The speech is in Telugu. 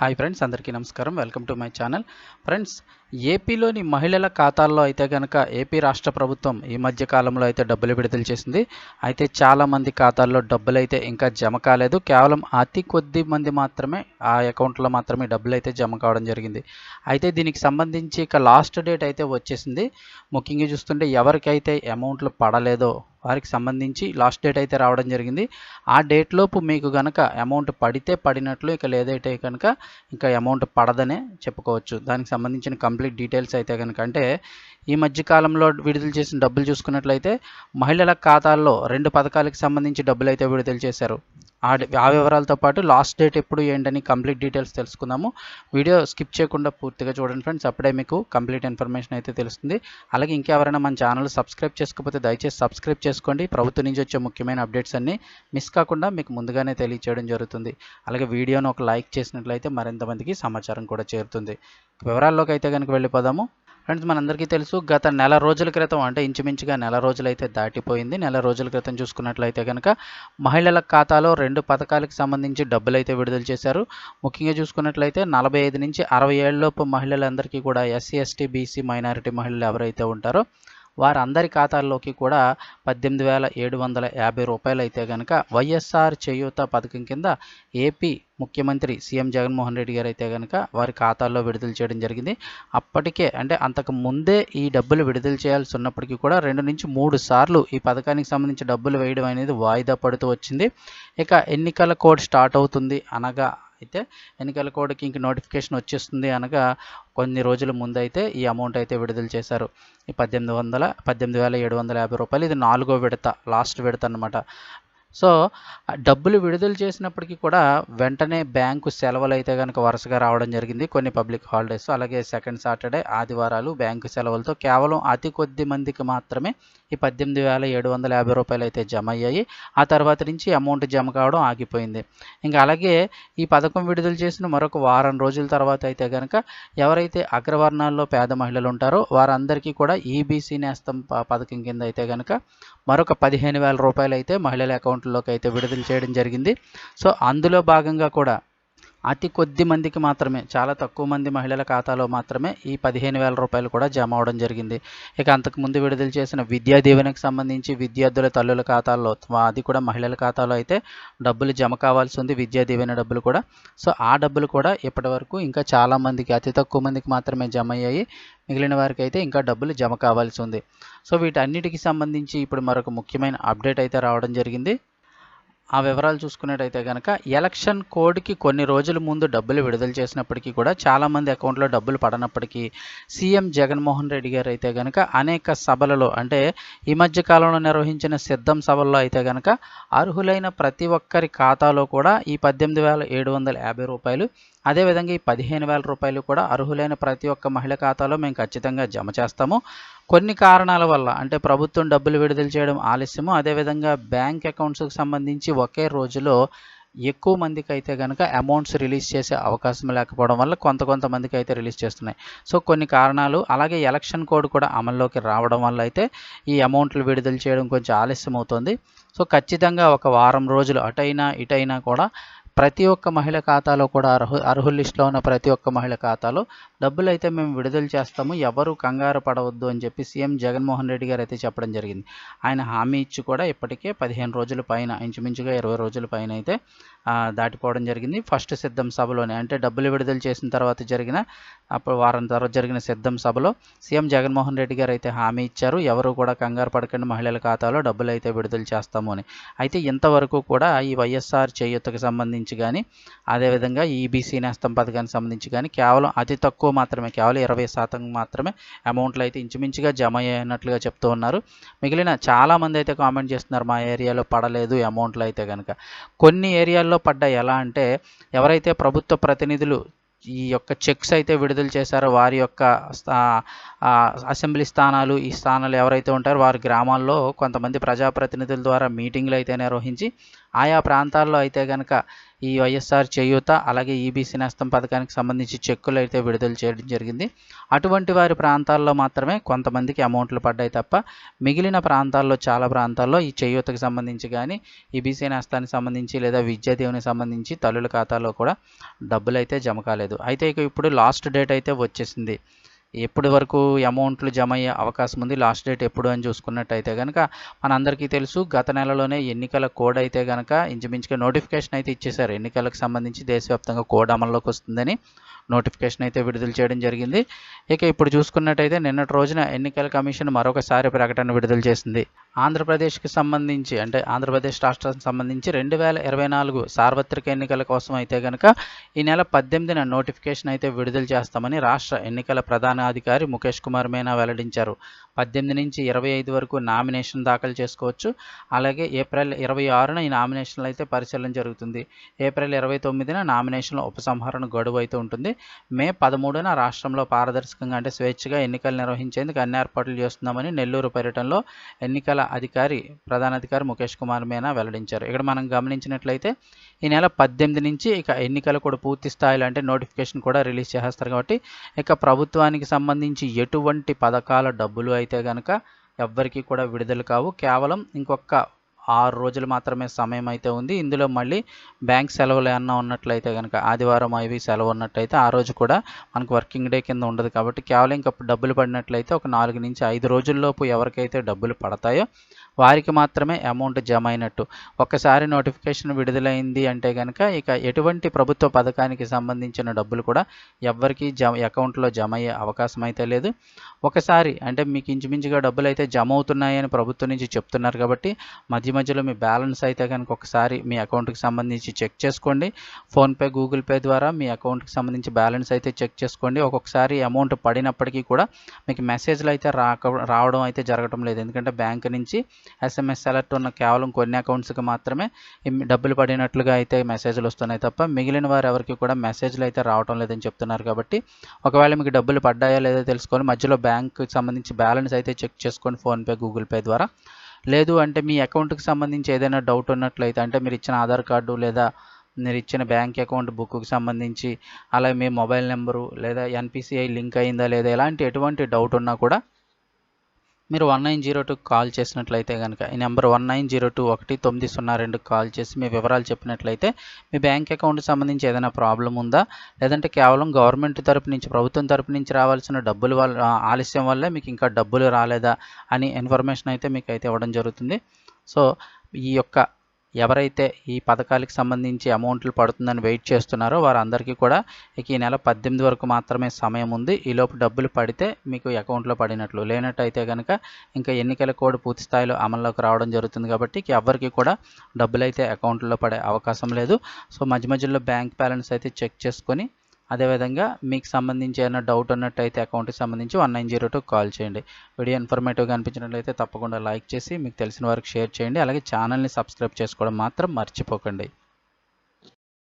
హాయ్ ఫ్రెండ్స్ అందరికీ నమస్కారం. Welcome to my channel. Friends ఏపీలోని మహిళల ఖాతాల్లో అయితే కనుక ఏపీ రాష్ట్ర ప్రభుత్వం ఈ మధ్య కాలంలో అయితే డబ్బులు విడుదల చేసింది. అయితే చాలామంది ఖాతాల్లో డబ్బులు అయితే ఇంకా జమ కాలేదు. కేవలం అతి కొద్ది మంది మాత్రమే ఆ అకౌంట్లో మాత్రమే డబ్బులు అయితే జమ కావడం జరిగింది. అయితే దీనికి సంబంధించి ఇక లాస్ట్ డేట్ అయితే వచ్చేసింది. ముఖ్యంగా చూస్తుంటే ఎవరికైతే అమౌంట్లు పడలేదో వారికి సంబంధించి లాస్ట్ డేట్ అయితే రావడం జరిగింది. ఆ డేట్ లోపు మీకు కనుక అమౌంట్ పడితే పడినట్లు ఇక లేదైతే కనుక ఇంకా అమౌంట్ పడదనే చెప్పుకోవచ్చు. దానికి సంబంధించిన కంప్లీట్ డీటెయిల్స్ అయితే కనుక అంటే ఈ మధ్య కాలంలో విడుదల చేసిన డబ్బులు చూసుకున్నట్లయితే మహిళల ఖాతాల్లో రెండు పథకాలకు సంబంధించి డబ్బులు అయితే విడుదల చేశారు. ఆ ఆ వివరాలతో పాటు లాస్ట్ డేట్ ఎప్పుడు ఏంటని కంప్లీట్ డీటెయిల్స్ తెలుసుకుందాము. వీడియో స్కిప్ చేయకుండా పూర్తిగా చూడండి ఫ్రెండ్స్. అప్పుడే మీకు కంప్లీట్ ఇన్ఫర్మేషన్ అయితే తెలుస్తుంది. అలాగే ఇంకెవరైనా మన ఛానల్ సబ్స్క్రైబ్ చేసుకోకపోతే దయచేసి సబ్స్క్రైబ్ చేసుకోండి. ప్రభుత్వం నుంచి వచ్చే ముఖ్యమైన అప్డేట్స్ అన్ని మిస్ కాకుండా మీకు ముందుగానే తెలియచేయడం జరుగుతుంది. అలాగే వీడియోను ఒక లైక్ చేసినట్లయితే మరింతమందికి సమాచారం కూడా చేరుతుంది. వివరాల్లోకి అయితే కనుక వెళ్ళిపోదాము. ఫ్రెండ్స్ మనందరికీ తెలుసు గత నెల రోజుల క్రితం అంటే ఇంచుమించుగా నెల రోజులైతే దాటిపోయింది. నెల రోజుల క్రితం చూసుకున్నట్లయితే కనుక మహిళల ఖాతాలో రెండు పథకాలకు సంబంధించి డబ్బులైతే విడుదల చేశారు. ముఖ్యంగా చూసుకున్నట్లయితే నలభై ఐదు నుంచి అరవై ఏళ్ళలోపు మహిళలందరికీ కూడా ఎస్సీ ఎస్టీ బీసీ మైనారిటీ మహిళలు ఎవరైతే ఉంటారో వారందరి ఖాతాల్లోకి కూడా పద్దెనిమిది వేల ఏడు వందల యాభై రూపాయలు అయితే కనుక వైఎస్ఆర్ చేయూత పథకం కింద ఏపీ ముఖ్యమంత్రి సీఎం జగన్మోహన్ రెడ్డి గారు అయితే కనుక వారి ఖాతాల్లో విడుదల చేయడం జరిగింది. అప్పటికే అంటే అంతకు ముందే ఈ డబ్బులు విడుదల చేయాల్సి ఉన్నప్పటికీ కూడా రెండు నుంచి మూడు సార్లు ఈ పథకానికి సంబంధించి డబ్బులు వేయడం అనేది వాయిదా పడుతూ వచ్చింది. ఇక ఎన్నికల కోడ్ స్టార్ట్ అవుతుంది అనగా అయితే ఎన్నికల కోడ్కి ఇంక నోటిఫికేషన్ వచ్చేస్తుంది అనగా కొన్ని రోజుల ముందు అయితే ఈ అమౌంట్ అయితే విడుదల చేశారు. ఈ పద్దెనిమిది వందల పద్దెనిమిది వేల ఏడు వందల యాభై రూపాయలు. ఇది నాలుగో విడత లాస్ట్ విడత అనమాట సో డబ్బులు విడుదల చేసినప్పటికీ కూడా వెంటనే బ్యాంకు సెలవులు అయితే కనుక వరుసగా రావడం జరిగింది. కొన్ని పబ్లిక్ హాలిడేస్ అలాగే సెకండ్ సాటర్డే ఆదివారాలు బ్యాంకు సెలవులతో కేవలం అతి కొద్ది మందికి మాత్రమే ఈ పద్దెనిమిది వేల ఏడు వందల యాభై రూపాయలు అయితే జమ అయ్యాయి. ఆ తర్వాత నుంచి అమౌంట్ జమ కావడం ఆగిపోయింది. ఇంకా అలాగే ఈ పథకం విడుదల చేసిన మరొక వారం రోజుల తర్వాత అయితే కనుక ఎవరైతే అగ్రవర్ణాల్లో పేద మహిళలు ఉంటారో వారందరికీ కూడా ఈబీసీ నేస్తం ప- పథకం కింద అయితే కనుక మరొక పదిహేను వేల రూపాయలు అయితే మహిళల అకౌంట్లోకి అయితే విడుదల చేయడం జరిగింది. సో అందులో భాగంగా కూడా అతి కొద్ది మందికి మాత్రమే చాలా తక్కువ మంది మహిళల ఖాతాలో మాత్రమే ఈ పదిహేను వేల రూపాయలు కూడా జమ అవడం జరిగింది. ఇక అంతకుముందు విడుదల చేసిన విద్యా దీవెనకు సంబంధించి విద్యార్థుల తల్లుల ఖాతాల్లో అది కూడా మహిళల ఖాతాలో అయితే డబ్బులు జమ కావాల్సి ఉంది విద్యా దీవెన డబ్బులు కూడా. సో ఆ డబ్బులు కూడా ఇప్పటి వరకు ఇంకా చాలా మందికి అతి తక్కువ మందికి మాత్రమే జమ అయ్యాయి. మిగిలిన వారికి అయితే ఇంకా డబ్బులు జమ కావాల్సి ఉంది. సో వీటన్నిటికి సంబంధించి ఇప్పుడు మరొక ముఖ్యమైన అప్డేట్ అయితే రావడం జరిగింది. ఆ వివరాలు చూసుకున్నట్టయితే కనుక ఎలక్షన్ కోడ్కి కొన్ని రోజుల ముందు డబ్బులు విడుదల చేసినప్పటికీ కూడా చాలామంది అకౌంట్లో డబ్బులు పడనప్పటికీ సీఎం జగన్మోహన్ రెడ్డి గారు అయితే కనుక అనేక సభలలో అంటే ఈ మధ్య కాలంలో నిర్వహించిన సిద్ధం సభల్లో అయితే కనుక అర్హులైన ప్రతి ఒక్కరి ఖాతాలో కూడా ఈ పద్దెనిమిది వేల ఏడు వందల యాభై రూపాయలు అదేవిధంగా ఈ పదిహేను వేల రూపాయలు కూడా అర్హులైన ప్రతి ఒక్క మహిళ ఖాతాలో మేము ఖచ్చితంగా జమ చేస్తాము. కొన్ని కారణాల వల్ల అంటే ప్రభుత్వం డబ్బులు విడుదల చేయడం ఆలస్యము అదేవిధంగా బ్యాంక్ అకౌంట్స్కి సంబంధించి ఒకే రోజులో ఎక్కువ మందికి అయితే కనుక అమౌంట్స్ రిలీజ్ చేసే అవకాశం లేకపోవడం వల్ల కొంత కొంతమందికి అయితే రిలీజ్ చేస్తున్నాయి. సో కొన్ని కారణాలు అలాగే ఎలక్షన్ కోడ్ కూడా అమల్లోకి రావడం వల్ల అయితే ఈ అమౌంట్లు విడుదల చేయడం కొంచెం ఆలస్యం అవుతుంది సో ఖచ్చితంగా ఒక వారం రోజులు అటైనా ఇటైనా కూడా ప్రతి ఒక్క మహిళ ఖాతాలో కూడా అర్హు అర్హుల లిస్టులో ఉన్న ప్రతి ఒక్క మహిళ ఖాతాలో డబ్బులు అయితే మేము విడుదల చేస్తాము ఎవరు కంగారు పడవద్దు అని చెప్పి సీఎం జగన్మోహన్ రెడ్డి గారు అయితే చెప్పడం జరిగింది. ఆయన హామీ ఇచ్చి కూడా ఇప్పటికే పదిహేను రోజుల పైన ఇంచుమించుగా ఇరవై రోజుల పైన అయితే దాటిపోవడం జరిగింది. ఫస్ట్ సిద్ధం సభలోనే అంటే డబ్బులు విడుదల చేసిన తర్వాత జరిగిన అప్పుడు వారం తర్వాత జరిగిన సిద్ధం సభలో సీఎం జగన్మోహన్ రెడ్డి గారు అయితే హామీ ఇచ్చారు. ఎవరు కూడా కంగారు పడకండి మహిళల ఖాతాలో డబ్బులు అయితే విడుదల చేస్తాము అని. అయితే ఇంతవరకు కూడా ఈ వైఎస్ఆర్ చేయూతకు సంబంధించి కానీ అదేవిధంగా ఈబీసీ నేస్తం పథకానికి సంబంధించి కానీ కేవలం అతి తక్కువ మాత్రమే కేవలం ఇరవై శాతం మాత్రమే అమౌంట్లు అయితే ఇంచుమించుగా జమ అయినట్లుగా చెప్తూ ఉన్నారు. మిగిలిన చాలామంది అయితే కామెంట్ చేస్తున్నారు మా ఏరియాలో పడలేదు అమౌంట్లు అయితే కనుక కొన్ని ఏరియాల్లో పడ్డ ఎలా అంటే ఎవరైతే ప్రభుత్వ ప్రతినిధులు ఈ యొక్క చెక్స్ అయితే విడుదల చేశారో వారి యొక్క అసెంబ్లీ స్థానాలు ఈ స్థానాలు ఎవరైతే ఉంటారో వారి గ్రామాల్లో కొంతమంది ప్రజాప్రతినిధుల ద్వారా మీటింగ్లు అయితే నిర్వహించి ఆయా ప్రాంతాల్లో అయితే కనుక ఈ వైఎస్ఆర్ చేయూత అలాగే ఈబీసీ నేస్తం పథకానికి సంబంధించి చెక్కులు అయితే విడుదల చేయడం జరిగింది. అటువంటి వారి ప్రాంతాల్లో మాత్రమే కొంతమందికి అమౌంట్లు పడ్డాయి తప్ప మిగిలిన ప్రాంతాల్లో చాలా ప్రాంతాల్లో ఈ చేయూతకు సంబంధించి కానీ ఈబీసీ నేస్తానికి సంబంధించి లేదా విద్యాదేవునికి సంబంధించి తల్లుల ఖాతాలో కూడా డబ్బులు అయితే జమ కాలేదు. అయితే ఇక ఇప్పుడు లాస్ట్ డేట్ అయితే వచ్చేసింది. ఎప్పటి వరకు అమౌంట్లు జమ అయ్యే అవకాశం ఉంది లాస్ట్ డేట్ ఎప్పుడు అని చూసుకున్నట్టయితే కనుక మనందరికీ తెలుసు గత నెలలోనే ఎన్నికల కోడ్ అయితే కనుక ఇంచుమించుగా నోటిఫికేషన్ అయితే ఇచ్చేశారు. ఎన్నికలకు సంబంధించి దేశవ్యాప్తంగా కోడ్ అమల్లోకి వస్తుందని నోటిఫికేషన్ అయితే విడుదల చేయడం జరిగింది. ఇక ఇప్పుడు చూసుకున్నట్టయితే నిన్నటి రోజున ఎన్నికల కమిషన్ మరొకసారి ప్రకటన విడుదల చేసింది. ఆంధ్రప్రదేశ్కి సంబంధించి అంటే ఆంధ్రప్రదేశ్ రాష్ట్రానికి సంబంధించి రెండు వేల ఇరవై నాలుగు సార్వత్రిక ఎన్నికల కోసం అయితే కనుక ఈ నెల పద్దెనిమిదిన నోటిఫికేషన్ అయితే విడుదల చేస్తామని రాష్ట్ర ఎన్నికల ప్రధాన అధికారి ముఖేష్ కుమార్ మీనా వెల్లడించారు. పద్దెనిమిది నుంచి ఇరవై ఐదు వరకు నామినేషన్ దాఖలు చేసుకోవచ్చు. అలాగే ఏప్రిల్ ఇరవై ఆరున ఈ నామినేషన్లు అయితే పరిశీలన జరుగుతుంది. ఏప్రిల్ ఇరవై తొమ్మిదిన నామినేషన్ల ఉపసంహరణ గడువు అయితే ఉంటుంది. మే పదమూడున రాష్ట్రంలో పారదర్శకంగా అంటే స్వేచ్ఛగా ఎన్నికలు నిర్వహించేందుకు అన్ని ఏర్పాట్లు చేస్తున్నామని నెల్లూరు పర్యటనలో ఎన్నికల అధికారి ప్రధాన అధికారి ముఖేష్ కుమార్ మీనా వెల్లడించారు. ఇక్కడ మనం గమనించినట్లయితే ఈ నెల పద్దెనిమిది నుంచి ఇక ఎన్నికలు కూడా పూర్తి స్థాయిలో అంటే నోటిఫికేషన్ కూడా రిలీజ్ చేస్తారు కాబట్టి ఇక ప్రభుత్వానికి సంబంధించి ఎటువంటి పథకాల డబ్బులు అయితే అయితే కనుక ఎవ్వరికీ కూడా విడుదల కావు. కేవలం ఇంకొక ఆరు రోజులు మాత్రమే సమయం అయితే ఉంది. ఇందులో మళ్ళీ బ్యాంక్ సెలవులు ఏమన్నా ఉన్నట్లయితే కనుక ఆదివారం అవి సెలవు ఉన్నట్లయితే ఆ రోజు కూడా మనకు వర్కింగ్ డే కింద ఉండదు కాబట్టి కేవలం ఇంకా డబ్బులు పడినట్లయితే ఒక నాలుగు నుంచి ఐదు రోజుల్లోపు ఎవరికైతే డబ్బులు పడతాయో వారికి మాత్రమే అమౌంట్ జమ అయినట్టు ఒక్కసారి నోటిఫికేషన్ విడుదలైంది అంటే కనుక ఇక ఎటువంటి ప్రభుత్వ పథకానికి సంబంధించిన డబ్బులు కూడా ఎవ్వరికి జమ అకౌంట్లో జమ అయ్యే అవకాశం అయితే లేదు. ఒకసారి అంటే మీకు ఇంచుమించుగా డబ్బులు అయితే జమ అవుతున్నాయని ప్రభుత్వం నుంచి చెప్తున్నారు కాబట్టి మధ్య మధ్యలో మీ బ్యాలెన్స్ అయితే కనుక ఒకసారి మీ అకౌంట్కి సంబంధించి చెక్ చేసుకోండి. ఫోన్పే గూగుల్ పే ద్వారా మీ అకౌంట్కి సంబంధించి బ్యాలెన్స్ అయితే చెక్ చేసుకోండి. ఒక్కొక్కసారి అమౌంట్ పడినప్పటికీ కూడా మీకు మెసేజ్లు అయితే రాక రావడం అయితే జరగడం లేదు. ఎందుకంటే బ్యాంక్ నుంచి ఎస్ఎంఎస్ అలర్ట్ ఉన్న కేవలం కొన్ని అకౌంట్స్కి మాత్రమే డబ్బులు పడినట్లుగా అయితే మెసేజ్లు వస్తున్నాయి తప్ప మిగిలిన వారు ఎవరికి కూడా మెసేజ్లు అయితే రావడం లేదని చెప్తున్నారు కాబట్టి ఒకవేళ మీకు డబ్బులు పడ్డాయో లేదో తెలుసుకొని మధ్యలో బ్యాంక్కి సంబంధించి బ్యాలెన్స్ అయితే చెక్ చేసుకోండి ఫోన్పే గూగుల్ పే ద్వారా. లేదు అంటే మీ అకౌంట్కి సంబంధించి ఏదైనా డౌట్ ఉన్నట్లయితే అంటే మీరు ఇచ్చిన ఆధార్ కార్డు లేదా మీరు ఇచ్చిన బ్యాంక్ అకౌంట్ బుక్కి సంబంధించి అలాగే మీ మొబైల్ నెంబరు లేదా ఎన్పిసిఐ లింక్ అయిందా లేదా ఎలాంటి ఎటువంటి డౌట్ ఉన్నా కూడా మీరు వన్ నైన్ జీరో టూకి కాల్ చేసినట్లయితే కనుక ఈ number one nine zero two ఒకటి తొమ్మిది సున్నా రెండుకి కాల్ చేసి మీ వివరాలు చెప్పినట్లయితే మీ బ్యాంక్ అకౌంట్కి సంబంధించి ఏదైనా ప్రాబ్లం ఉందా? లేదంటే కేవలం గవర్నమెంట్ తరపు నుంచి ప్రభుత్వం తరపు నుంచి రావాల్సిన డబ్బులు వల్ల ఆలస్యం వల్లే మీకు ఇంకా డబ్బులు రాలేదా? అని ఇన్ఫర్మేషన్ అయితే మీకు అయితే ఇవ్వడం జరుగుతుంది. సో ఈ యొక్క ఎవరైతే ఈ పథకాలకు సంబంధించి అమౌంట్లు పడుతుందని వెయిట్ చేస్తున్నారో వారందరికీ కూడా ఈ నెల పద్దెనిమిది వరకు మాత్రమే సమయం ఉంది. ఈలోపు డబ్బులు పడితే మీకు అకౌంట్లో పడినట్లు. లేనట్టయితే కనుక ఇంకా ఎన్నికల కోడ్ పూర్తి స్థాయిలో అమల్లోకి రావడం జరుగుతుంది కాబట్టి ఎవరికి కూడా డబ్బులు అయితే అకౌంట్లో పడే అవకాశం లేదు. సో మధ్య మధ్యలో బ్యాంక్ బ్యాలెన్స్ అయితే చెక్ చేసుకొని అదేవిధంగా మీకు సంబంధించి ఏమైనా డౌట్ ఉన్నట్టయితే అకౌంట్కి సంబంధించి one nine zero two call చేయండి. వీడియో ఇన్ఫర్మేటివ్గా అనిపించినట్లయితే తప్పకుండా లైక్ చేసి మీకు తెలిసిన వారికి షేర్ చేయండి. అలాగే ఛానల్ని సబ్స్క్రైబ్ చేసుకోవడం మాత్రం మర్చిపోకండి.